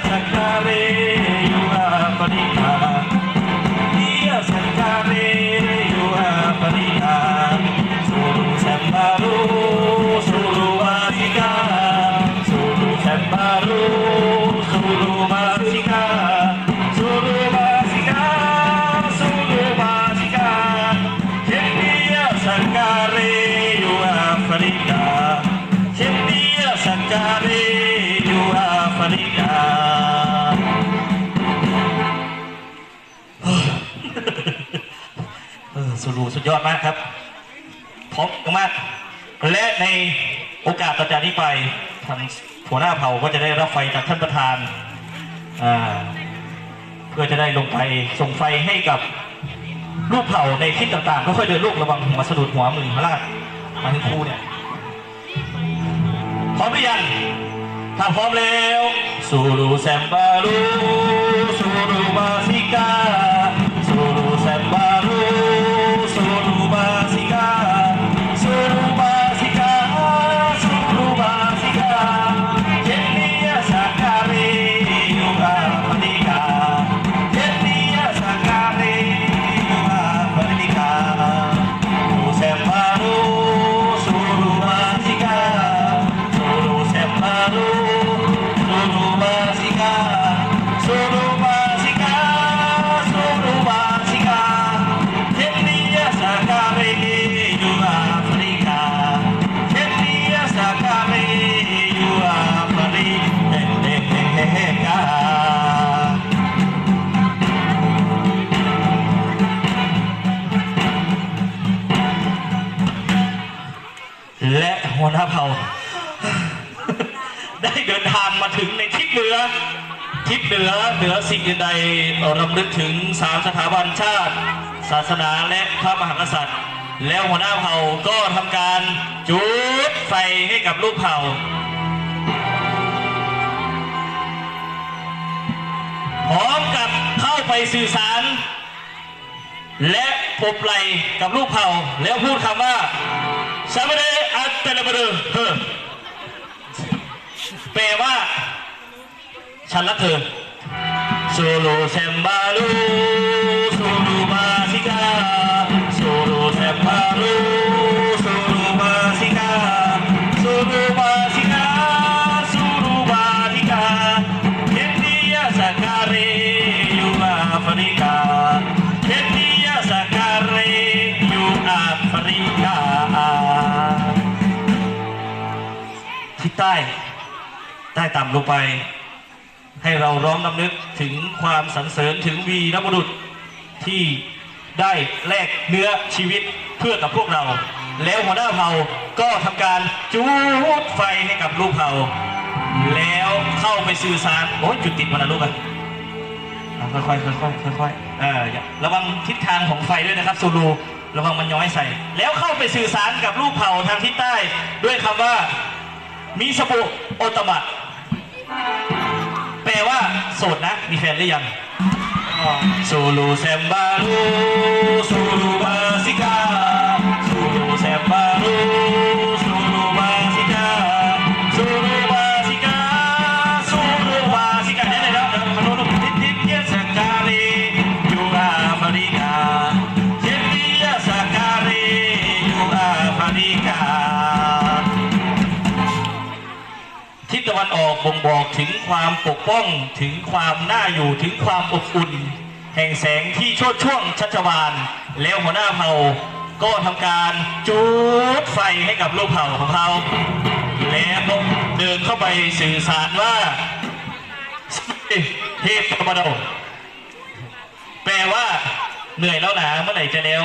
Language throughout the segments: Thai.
Thank you. เออสุรูสุดยอดมากครับพร้อมมาก และในโอกาสต่อจากนี้ไปทางหัวหน้าเผ่าก็จะได้รับไฟจากท่านประธานเพื่อจะได้ลงไปส่งไฟให้กับลูกเผ่าในทิศต่างๆก็ค่อยเดินลูกระวังหัวสะดุดหัวมือพระราชมาถึงครูเนี่ยพร้อมหรือยังถ้าพร้อมแล้ว สูรูแซมบารูสูรูบาซิ หัวหน้าเผ่า ได้เดินทางมาถึงในทิศเหนือ ทิศเหนือเหนือสิ่งใดรำลึกถึงสามสถาบันชาติ ศาสนาและพระมหากษัตริย์ แล้วหัวหน้าเผ่าก็ทำการจุดไฟให้กับลูกเผ่าพร้อมกับเข้าไปสื่อสาร และพบไหลกับลูกเผ่าแล้วพูดคำว่า ซาเบเดอัตเตลเบเดเปลว่า ฉันรักเธอโซโลเซมบาลู ทิศใต้ ใต้ต่ำลงไป ให้เราร้องนำนึกถึงความสรรเสริญถึงวีรบุรุษที่ได้แลกเนื้อชีวิตเพื่อกับพวกเรา แล้วหัวหน้าเผ่าก็ทำการจูดไฟให้กับลูกเผ่า แล้วเข้าไปสื่อสารโอ้ยจุดติดมันนะลูกอะอะค่อยๆค่อยๆค่อยๆเอออย่าระวังทิศทางของไฟด้วยนะครับซูลูระวังมันย้อยใส่ แล้วเข้าไปสื่อสารกับลูกเผ่าทางทิศใต้ ด้วยคำว่า มีสบุโอตมะ แปลว่าโสดนะ มีแฟนหรือยังโซโลแซมบาลูโซโลบาซิกา วันออกบ่งบอกถึงความปกป้องถึงความน่าอยู่ถึงความอบอุ่น แห่งแสงที่โชดช่วงชัชวานแล้วหัวหน้าเผ่าก็ทำการจูดไฟให้กับลูกเผ่าของเขาแล้วเดินเข้าไปสื่อสารว่าเฮปบาโดแปลว่าเหนื่อยแล้วนะเมื่อไหร่จะแล้ว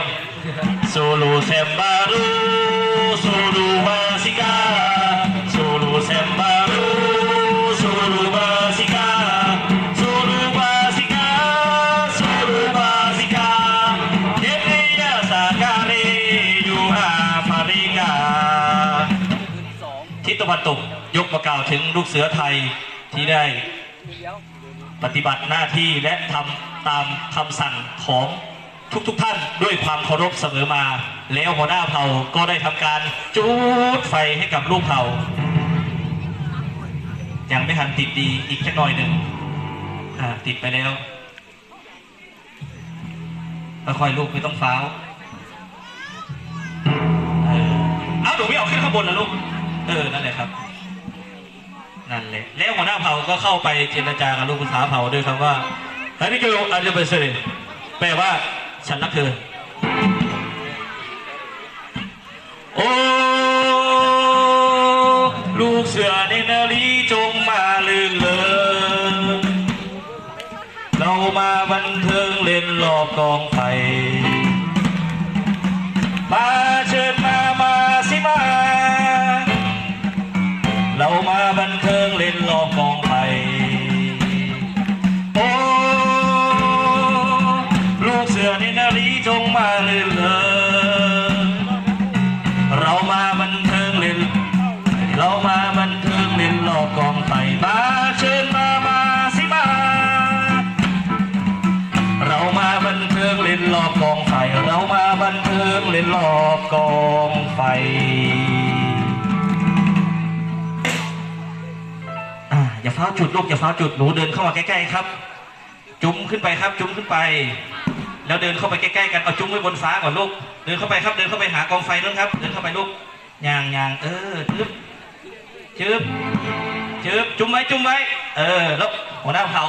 โซโลแซมบารูโซโลบาซิกา มาก่าวถึงลูกเสือไทยที่ได้ปฏิบัติหน้าที่และทำตามคำสั่งของทุกๆทท่านด้วยความเคารพเสมอมา แล้วหัวหน้าเผ่าก็ได้ทำการจูดไฟให้กับลูกเผ่า ยังไม่ทันติดดีอีกแค่หน่อยหนึ่งติดไปแล้วค่อยๆลูกไม่ต้องฟ้าวเออเอ้าหนูไม่เอาขึ้นข้างบนนะลูก เออ นั่นแหละครับ นั่นแหละแล้วหัวหน้าเผ่าก็เข้าไปเจรจากับลูกคุณสาวเผ่าด้วยคำว่าเฮ้ยนี่คืออันเดอร์เบเซแปลว่าฉันรักเธอ โอ้ลูกเสือเนนารีจงมาลื่นเลิงเรามาบันเทิงเล่นรอบกองไฟ บันเทิงเล่นรอบกองไฟอ่าอย่าฟ้าจุดลูกอย่าฟ้าจุดหนูเดินเข้ามาใกล้ๆครับ จุ้มขึ้นไปครับ จุ้มขึ้นไป แล้วเดินเข้าไปใกล้ๆกันเอาจุ้มไว้บนฟ้าก่อนลูกเดินเข้าไปครับเดินเข้าไปหากองไฟนู้นครับ เดินเข้าไปลูกยางยางเออจึ๊บจึ๊บจึ๊บจุ้มไว้จุ้มไว้ เออแล้วหัวหน้าเผา